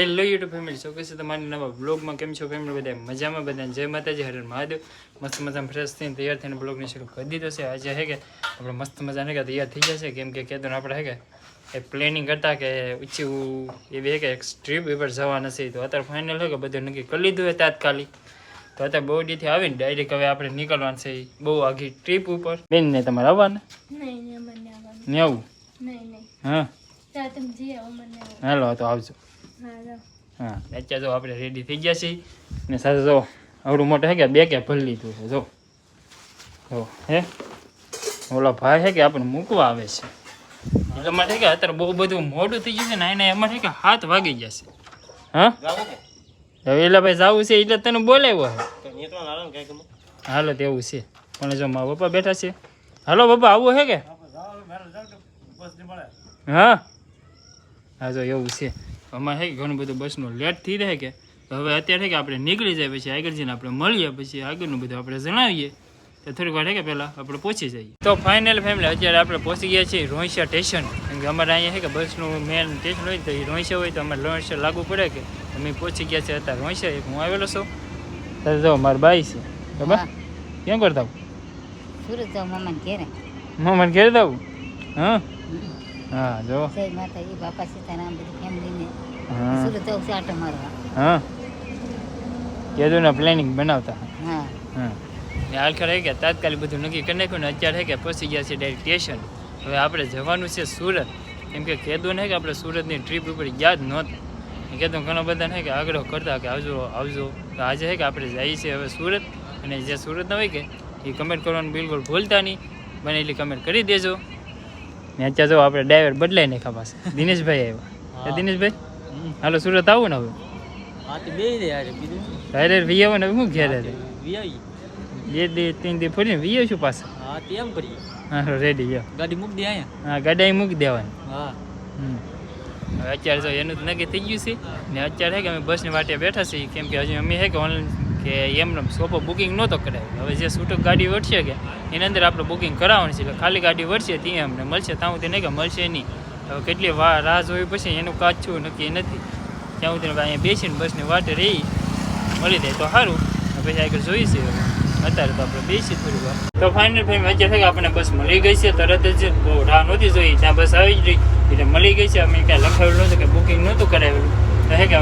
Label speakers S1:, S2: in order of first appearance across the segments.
S1: Hello YouTube family છે તમારી નવા બ્લોગમાં કેમ છો ફેમિલી બધા મજામાં? બધા જય માતાજી. હરણ મહાદેવ. મસ્ત મજામાં ફ્રેશ થઈને તૈયાર થઈને બ્લોગની શરૂ કરી દીધો છે. આજે હે કે આપણે મસ્ત મજાને કે તૈયાર થઈ જશે કેમ કે કહેતો આપણે હે કે એ પ્લેનિંગ કરતા કે ઊંચી એવી હે કે એક ટ્રીપ ઉપર જવાના નથી તો અત્યારે ફાઇનલ હે કે બધું નક્કી કરી લીધું હોય તાત્કાલિક. તો અત્યારે બહુ ડીથી આવીને ડાયરેક્ટ હવે આપણે નીકળવાનું છે. બહુ આખી ટ્રીપ ઉપર. બેન ને તમારે આવવાના?
S2: નહીં નહીં
S1: આવું?
S2: નહીં નહીં.
S1: હા. હાલો તો આવજો.
S2: હા.
S1: અત્યારે જો આપણે રેડી થઈ ગયા છીએ. ને સાથે જો આવડું મોટું હે કે બે કે ભરી લીધું છે જો. જો હે? ઓલો ભાઈ હે કે આપણને મૂકવા આવે છે. એટલે માટે કે અત્યારે બહુ બધું મોડું થઈ ગયું છે ને એને એમાં છે કે હાથ વાગી જશે હા? હવે એટલે ભાઈ જવું છે એટલે તને બોલાવ્યો હે. હાલો તેવું છે. પણ જો મારા પપ્પા બેઠા છે. હાલો પપ્પા આવું હે કે? હા? હા જો એવું છે. અમારે છે ઘણું બધું બસનું લેટ થઈ રહે કે? હવે અત્યારે કે આપણે નીકળી જાય પછી આગળ જઈને આપણે મળીએ પછી આગળનું બધું આપણે જણાવીએ. તો થોડીક વાર કે પહેલાં આપણે પહોંચી જઈએ. તો ફાઇનલ ફેમિલી અત્યારે આપણે પહોંચી ગયા છીએ રોહિશા સ્ટેશન કેમ કે અમારે અહીંયા છે કે બસનું મેન સ્ટેશન હોય તો એ રોહિશા હોય તો અમારે રોહિશા લાગુ પડે કે? અમે પહોંચી ગયા છીએ અત્યારે રોહિશા એક હું આવેલો છું. ત્યારે જો મારા બાઈ છે. બરાબર ક્યાં કરતા
S3: સુરત જાઉં મામાને ઘેરે.
S1: મને ઘેર દઉં હા? હા જો.
S3: જય માતાજી બાપા સીતારામ બધી ફેમિલીને.
S1: હા.
S3: સુરત જાઉં આટો મારવા?
S1: હા. કીધું ને પ્લાનિંગ બનાવતા.
S3: હા.
S1: હા. ને હાલ ખરે કે તાત્કાલિક બધું નક્કી કરી નાખ્યું ને અત્યારે કે પહોંચી ગયા છે ડાયરેક્ટ સ્ટેશન હવે આપણે જવાનું છે સુરત. કેમ કે કીધું ને કે આપણે સુરતની ટ્રીપ ઉપર યાદ નહોતું. કીધું ઘણા બધા ને કે આગ્રહ કરતા કે આવજો આવજો. તો આજે છે કે આપણે જઈએ છીએ હવે સુરત. અને જે સુરત ન હોય કે એ કમેન્ટ કરવાનું બિલકુલ ભૂલતા નહીં. બને એટલી કમેન્ટ કરી દેજો. ને અત્યારે જો આપણે ડ્રાઈવર બદલાઈ નાખ્યા પાસે દિનેશભાઈ આવ્યા. દિનેશભાઈ હાલો સુરત આવું ને હવે. અરે વી આવો ને શું ઘેર બે દે ત્રણ દે ફરીને વી આવશું પાસે હા રેડી
S4: ગાડી મૂકી દે અહીંયા.
S1: હા ગાડી મૂકી દેવાની.
S4: હા.
S1: હવે અત્યારે જો એનું નક્કી થઈ ગયું છે. ને અત્યારે છે કે અમે બસની વાટે બેઠા છીએ કેમ કે હજી અમે હે કે ઓનલાઈન કે એમને સોપો બુકિંગ નહોતો કરાવ્યું. હવે જે છૂટક ગાડી વળશે કે, એની અંદર આપણે બુકિંગ કરાવવાની છે એટલે ખાલી ગાડી વળશે ત્યાં અમને મળશે. ત્યાં સુધી નહીં કે મળશે નહીં. હવે કેટલી વા, રાહ જોવી પછી એનું કાચ નક્કી નથી. ત્યાં સુધી અહીંયા બેસીને બસની વાટે રહી, મળી જાય તો સારું. પછી આગળ જોઈશે. અત્યારે તો આપણે બેસી થોડી વાર. તો ફાઇનલ ફેમ અત્યારે કે આપણને બસ મળી ગઈ છે, તરત જ. બહુ રાહ નહોતી જોઈ, ત્યાં બસ આવી જ રહી. એટલે મળી ગઈ છે, અમે કાંઈ લખાવેલું નહોતું કે બુકિંગ નહોતું કરાવેલું. તો હે કે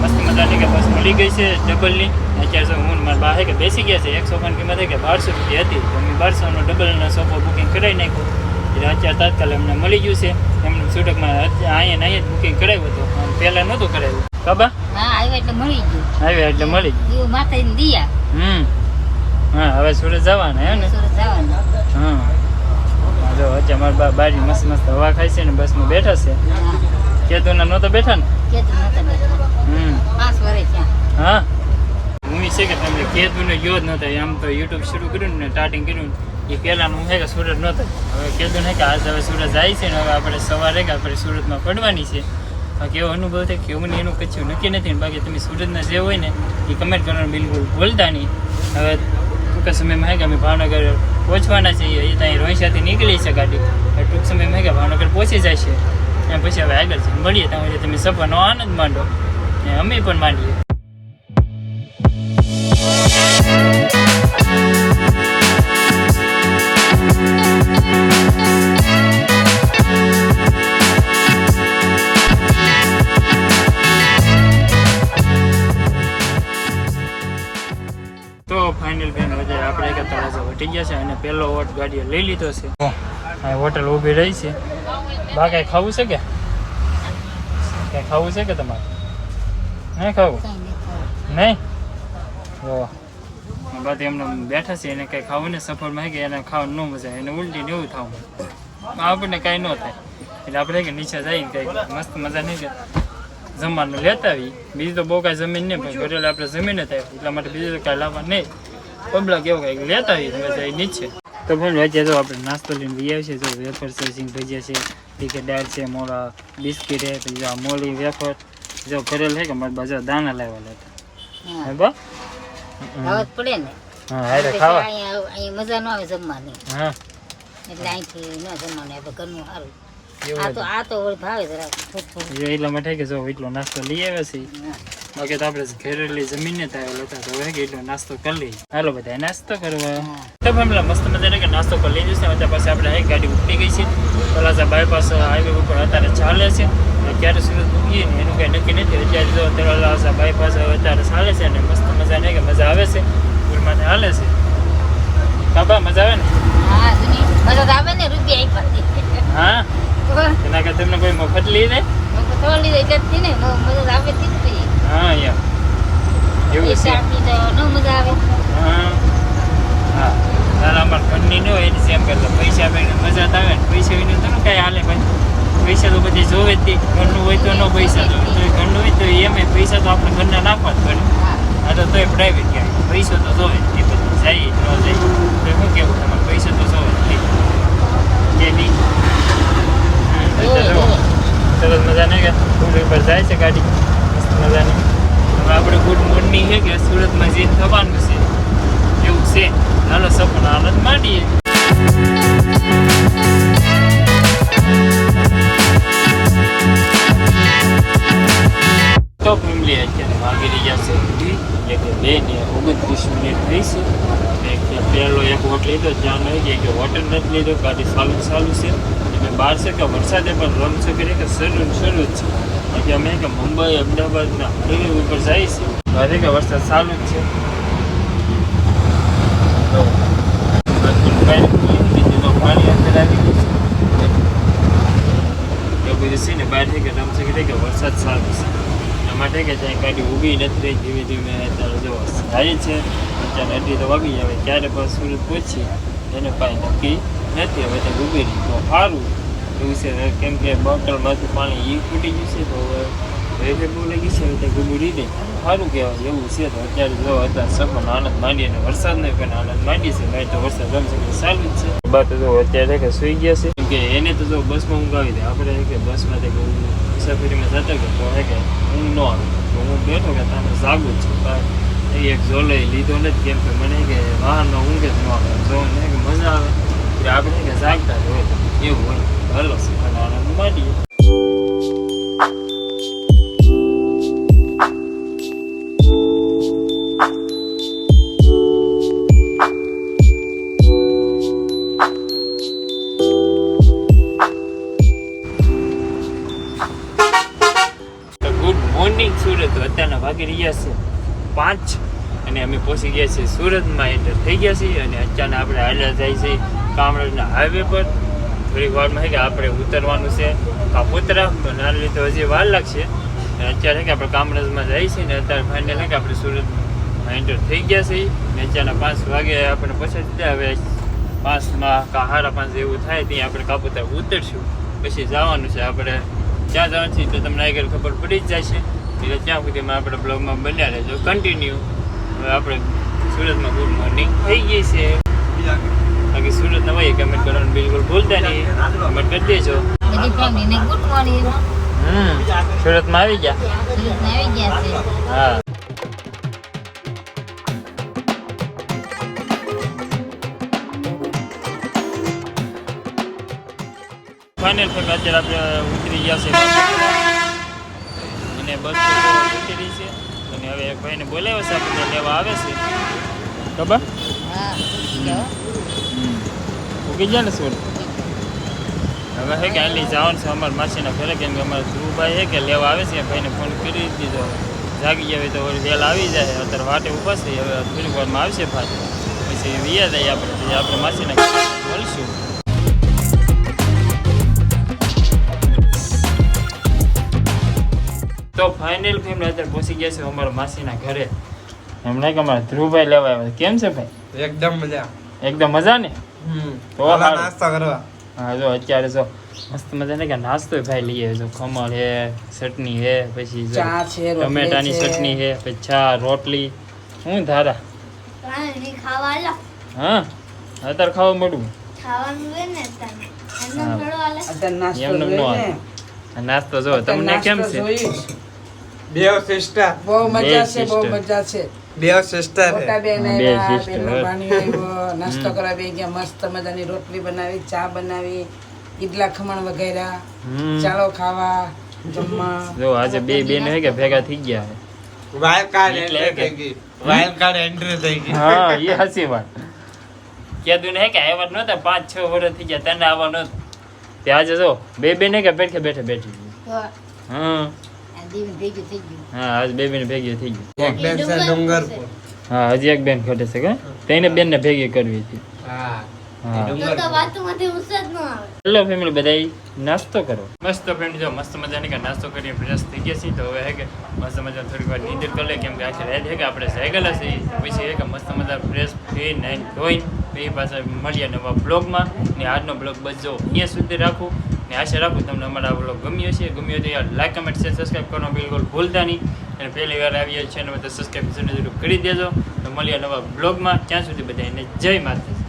S1: મસ્ત મજાની કે બસ મળી ગઈ છે ડબલની. અત્યારે હું મારા બા કે બેસી ગયા છે. એકસો પણ કિંમત કે બારસો રૂપિયા હતી. તો અમે બારસોનો ડબલનો સોફો બુકિંગ કરાવી નાખ્યો. એટલે અત્યારે તાત્કાલ અમને મળી ગયું છે. એમને છૂટકમાં અહીંયા અહીંયા જ બુકિંગ કરાવ્યું હતું. પહેલાં નહોતું કરાવ્યું. કાબા
S3: હા આવ્યા એટલે મળી ગયું.
S1: આવ્યા એટલે મળી ગયું.
S3: માતાજીને દિયા.
S1: હમ. હા હવે સુરત જવાના હે ને?
S3: સુરત જવાનું.
S1: હા. હા, જો અત્યારે મારા બા બારી મસ્ત મસ્ત હવા ખાય છે ને બસમાં બેઠા છે. કેતુના નહોતા બેઠા ને?
S3: કેતું નતા બેઠા
S1: હમ
S3: પાંચ વર્ષ ત્યાં
S1: હા. મૂવી છે કે તમને કેતુને ગયો જ નહોતા તો યુટ્યુબ શરૂ કર્યું ને સ્ટાર્ટિંગ કર્યું એ પહેલાં હું છે કે સુરત નહોતો હવે કેતું ને કે આજ હવે સુરત જાય છે ને હવે આપણે સવારે કે આપણે સુરતમાં પડવાની છે. બાકી એવો અનુભવ થાય કે એવું એનું કચ્છું નક્કી નથી બાકી તમે સુરતના જે હોય ને એ કમેન્ટ કરવાનું બિલકુલ ભૂલતા નહીં. હવે ટૂંક સમયમાં કે અમે ભાવનગર પહોંચવાના છીએ એ ત્યાં રોહિશાથી નીકળી છે ગાડી. ટૂંક સમયમાં કે ભાવનગર પહોંચી જાય છે અને પછી હવે આગળ જઈને મળીએ, ત્યાં તમે સફરનો આનંદ માંડો. અને અમે પણ માંડીએ. તો ફાઇનલ બેન હવે આપણે એક તળાજા વટી ગયા છે અને પહેલો વોટ ગાડીએ લઈ લીધો છે. હોટલ ઊભી રહી છે. બા કાંઈ ખાવું છે કે? કાંઈ ખાવું છે કે તમારે? નહીં ખાવું?
S3: નહીં ખાવું.
S1: જો બાદ એમને બેઠા છે એને કંઈ ખાવું ને સફરમાં કે એને ખાવાનું ન મજા એને ઉલટી ને એવું થવું. આપણને કાંઈ ન થાય. એટલે આપણે કે નીચે જઈને કંઈક મસ્ત મજા નહીં કે જમવાનું લેતા આવી બીજું તો બહુ કાંઈ જમીન નહીં પણ ઘરે આપણે જમીન થાય એટલા માટે બીજું તો કાંઈ લાવવા નહીં. પબલા કેવું કંઈક લેતા આવી તમે જઈ નીચે. તો પણ વચ્ચે તો આપણે નાસ્તો લઈને લઈ આવીએ છીએ જો વેફર છે સિંગ ભજીયા છે ટીકે દાળ છે મોળા બિસ્કીટ છે પછી આ મોલી વેફર જો કરેલ છે કે મારે બાજુ દાણા લાવવા લેતા.
S3: હે.
S1: બા
S3: ખાવા પડે ને.
S1: હા ખાવા.
S3: અહીંયા અહીંયા મજા ન આવે જમવાની. એટલે અહીંથી ન જમવાનું આપણે ઘરનું સારું. આ તો આ તો ભાવે જરાક થોડું થોડું.
S1: એ એટલા માટે કે જો એટલો નાસ્તો લઈ આવ્યા છે
S3: હા.
S1: બાકી તો આપણે ઘરેલી જમીને જ આવેલા હતા તો હવે કે એટલો નાસ્તો કરી લઈએ. હાલો બધા નાસ્તો કરવા. તો ફેમિલી મસ્ત મજાનો કે નાસ્તો કરી લઈ જશે અત્યારે પાસે આપણે એક ગાડી ઉપડી ગઈ છે. તલાસા બાયપાસ હાઈવે ઉપર અત્યારે ચાલે છે ક્યારે સુરત મૂકીએ ને એનું કંઈ નક્કી નથી. અત્યારે જો તલાસા બાયપાસ અત્યારે ચાલે છે અને મસ્ત મજાને કે મજા આવે છે? હાલે છે? કાબા મજા આવે ને?
S3: હા મજા તો આવે ને રૂપિયા
S1: હા? એના કરતા તમને કોઈ મફત લઈ દે?
S3: એટલે ને મજા આવે જ ને
S1: હા અહીંયા એવું છે?
S3: પૈસા તો ન મજા આવે.
S1: હા. હા. તારા અમાર ઘરની ન હોય એની જેમ કરતા. પૈસા આપીને મજા તો આવે ને. પૈસા વિના તો કાંઈ હાલે ભાઈ. પૈસા તો બધી જોવે જ ઘરનું હોય તો ન પૈસા તો ઘરનું હોય તો એમ પૈસા તો આપણે ઘરના નાખવા જ પડે. આ તો તોય પ્રાઇવેટ કહેવાય પૈસો તો જોવે જ તે બધું જાય ન જાય તો શું કેવું તમારે પૈસા તો જોવે જ તે કે બી હમ,
S3: જોવે,
S1: એટલે જો.
S3: જોવે.
S1: સરસ મજાને કે ફૂલ ઉપર જાય છે ગાડી મસ્ત મજાની હવે આપણે ગુડ મોર્નિંગ છે કે સુરતમાં જઈને થવાનું છે એવું છે હાલો સપન આનંદ માંડીએ તો ફેમિલી અત્યારે વાગી રહ્યા છે અઢી, એટલે કે બે ને ઓગણત્રીસ મિનિટ થઈ છે એક પહેલો એક વોટ લીધો ત્યાં નહીં જાય કે હોટલ નથી લીધો ચાલુ સારું ચાલુ છે. એટલે બહાર છે કે વરસાદે પણ રમ છે કે કે શરૂ શરૂ જ છે. એટલે અમે કે મુંબઈ અમદાવાદના હાઈવે ઉપર જઈએ છીએ હવે કે વરસાદ ચાલુ જ છે. પાણી અંદર આવી ગયું છે. એવું કે વરસાદ ચાલુ છે. માટે કે ત્યાં ગાડી ઊભી નથી રહી ધીમે ધીમે અત્યારે જો જાય છે અત્યારે અઢી તો વાગી આવે ત્યારે પણ સુરત પહોંચી એને કાંઈ નક્કી નથી હવે ત્યાં ઊભી રહી. તો સારું એવું છે. કેમ કે બોટલમાંથી પાણી ઈ ફૂટી ગયું છે તો હવે બહુ લાગી છે હવે ત્યાં ઊભી રહી સારું કહેવાય એવું છે. તો અત્યારે જો અત્યારે સપન આનંદ માંડી અને વરસાદને પણ આનંદ માંડી છે નહીં તો વરસાદ રમશે કે સારું જ છે. બા તો જો અત્યારે કે સુઈ ગયા છે. કે એને તો જો બસમાં ઊંઘાવી દે આપણે કે બસમાંથી કે મુસાફરીમાં જતો કે તો હે કે ઊંઘ ન આવે. હું બેઠો કે તમે જાગું છું પણ એ એક ઝોલે લીધો નથી કેમ કે મને કે વાહનમાં ઊંઘ જ ન આવે. જો ને કે મજા આવે આપણે કે જાગતા જ હોય. એવું હોય. હલો આનંદ માંડીએ અમે પહોંચી ગયા છીએ સુરતમાં એન્ટર થઈ ગયા છીએ અને અચાનક આપણે હાલ્યા જાય છે કામરાજના હાઈવે પર. થોડીક વારમાં કે આપણે ઉતરવાનું છે કાપોતરા. નાના લીધે હજી વાર લાગશે. અત્યારે કે આપણે કામરાજમાં જઈએ છીએ ને અત્યારે ફાઇનલ કે આપણે સુરતમાં એન્ટર થઈ ગયા છીએ. ને અચાનક પાંચ વાગે આપણે પહોંચી દીધા હવે પાંચમાં કા સાડા પાંચ એવું થાય ત્યાં આપણે કાપોતરા ઉતરશું. પછી જવાનું છે આપણે. ક્યાં જવાનું છે તો તમને આગળ ખબર પડી જ જાય છે એટલે ત્યાં સુધીમાં આપણે બ્લોગમાં બન્યા રહેજો. કન્ટિન્યુ હવે આપણે સુરતમાં ગુડ મોર્નિંગ થઈ ગઈ છે. બાકી સુરતના હોય કમેન્ટ કરવાનું બિલકુલ ભૂલતા નહીં. કમેન્ટ કરી દેજો.
S3: Good morning.
S1: હમ સુરતમાં આવી ગયા?
S3: સુરતમાં આવી ગયા છે.
S1: હા. ફાઇનલ ફેમ અત્યારે આપણે ઉતરી ગયા છે. અને બસ ઉતરી છે. અને હવે એક ભાઈને બોલાવ્યો છે આપણે લેવા આવે છે. ખબર. ઉગી જાય ને સુરત હવે હે કે આટલી જવાનું છે અમારા માસીના ઘરે કેમ કે અમારા ધ્રુવભાઈ હે કે લેવા આવે છે ભાઈને ફોન કરી દીધો. જાગી જાય તો વેલ આવી જાય અત્યારે વાટે ઊભા છે હવે થોડીક વારમાં આવશે ભાઈ. પછી વિયા જાય આપણે આપણે માસીના ઘરે. તો ફાઇનલ ફેમિલી અત્યારે પહોંચી ગયા છે અમારા માસીના ઘરે. એમને કે અમારા ધ્રુવભાઈ લેવા આવ્યા કેમ છે ભાઈ?
S4: એકદમ મજા.
S1: એકદમ મજા ને? તો
S4: નાસ્તો કરવા.
S1: હા જો અત્યારે જો મસ્ત મજાને કે નાસ્તો ભાઈ લઈએ. જો ખમણ હે ચટણી હે પછી
S5: ચા છે રોટલી
S1: ટમેટાની ચટણી હે પછી ચા રોટલી. હું ધારા?
S2: પાણી ખાવા લો
S1: હા? અત્યારે ખાવા મળું.
S5: નાસ્તો
S1: જો તમને કેમ છે.
S4: બે સિસ્ટર
S5: બહુ મજા છે બહુ મજા છે.
S4: બે સિસ્ટર
S5: મોટા બેન આવ્યા બેનનો ભાણિયો આવ્યો નાસ્તો કરાવી ગયા મસ્ત મજાની રોટલી બનાવી ચા બનાવી ઈડલા ખમણ વગેરે ચાલો ખાવા જમવા.
S1: જો આજે બે બેન હે કે ભેગા થઈ ગયા છે
S4: વાઇલ્ડ કાર્ડ એન્ટ્રી થઈ ગઈ. વાઇલ્ડ કાર્ડ એન્ટ્રી થઈ ગઈ.
S1: હા એ હાસી વાત. કીધું ને હે કે આવ્યા નહોતા પાંચ છ વર્ષ થઈ ગયા તને આવવા નહોતું. તે આજે જો બે બેન કે બેઠે બેઠે બેઠી. હા. હા આજ બે બેન ભેગી થઈ ગઈ.
S4: એક બેન છે ડુંગરપુર
S1: હા હજી એક બેન ઘટે છે કે? તેને બેન ને ભેગી કરવી હતી.
S4: હા
S1: હેલો ફેમિલી નાસ્તો કરો. મસ્ત ફ્રેન્ડ જો મસ્ત મજાની કે નાસ્તો કરીને ફ્રેશ થઈ ગયા છીએ. તો હવે હે કે મસ્ત મજા થોડીક વાર નીંદર કરી લે કેમ કે આખી રાત હે કે આપણે જાગેલા છીએ. પછી હે કે મસ્ત મજા ફ્રેશ થઈ નાઈન ધોઈને પછી પાછા મળીએ નવા બ્લોગમાં ને આજનો બ્લોગ બસ જો અહીંયા સુધી રાખું. ને આશા રાખું તમને અમારા બ્લોગ ગમ્યો છે ગમ્યો તો યાર લાઈક કમેન્ટ શેર સબસ્ક્રાઈબ કરવાનો બિલકુલ ભૂલતા નહીં. અને પહેલી વાર આવીએ છીએ અને બધા સબસ્ક્રાઈબ જરૂર કરી દેજો. તો મળીએ નવા બ્લોગમાં ત્યાં સુધી બધાને જય માતા